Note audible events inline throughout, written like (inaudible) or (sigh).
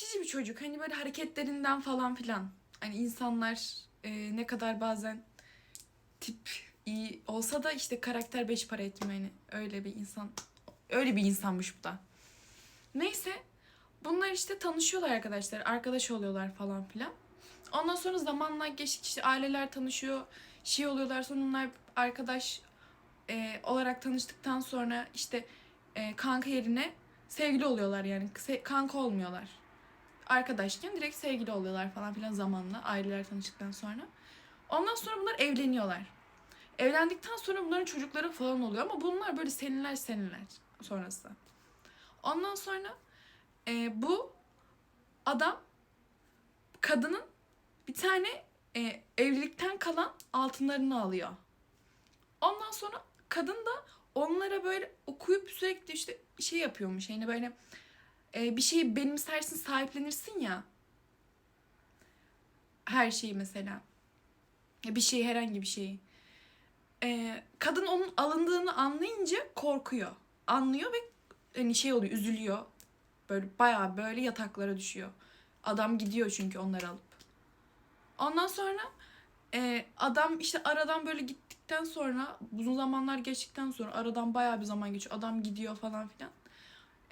itici bir çocuk. Hani böyle hareketlerinden falan filan. Hani insanlar e, ne kadar bazen tip iyi olsa da işte karakter beş para etmiyor. Hani öyle bir insan. Öyle bir insanmış bu da. Neyse. Bunlar işte tanışıyorlar arkadaşlar. Arkadaş oluyorlar falan filan. Ondan sonra zamanla geçtik işte aileler tanışıyor. Şey oluyorlar sonra onlar arkadaş e, olarak tanıştıktan sonra işte e, kanka yerine sevgili oluyorlar yani. Kanka olmuyorlar. Arkadaşken direkt sevgili oluyorlar falan filan zamanla aileler tanıştıktan sonra. Ondan sonra bunlar evleniyorlar. Evlendikten sonra bunların çocukları falan oluyor ama bunlar böyle seneler seneler sonrası. Ondan sonra e, bu adam kadının bir tane e, evlilikten kalan altınlarını alıyor. Ondan sonra kadın da onlara böyle okuyup sürekli işte şey yapıyormuş. Yani böyle e, bir şeyi benimsersin, sahiplenirsin ya. Her şeyi mesela. Bir şeyi, herhangi bir şeyi. E, kadın onun alındığını anlayınca korkuyor. Anlıyor ve hani şey oluyor, üzülüyor. Böyle bayağı böyle yataklara düşüyor. Adam gidiyor çünkü onları alıp. Ondan sonra e, adam işte aradan böyle gittikten sonra uzun zamanlar geçtikten sonra aradan bayağı bir zaman geçiyor. Adam gidiyor falan filan.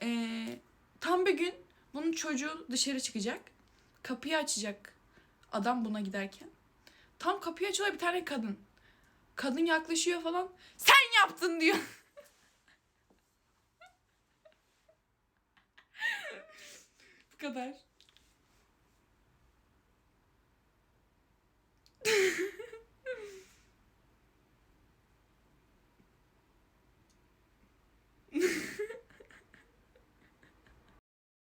E, tam bir gün bunun çocuğu dışarı çıkacak. Kapıyı açacak adam buna giderken. Tam kapıyı açıyorlar bir tane kadın. Kadın yaklaşıyor falan. Sen yaptın diyor. (laughs) Bu kadar.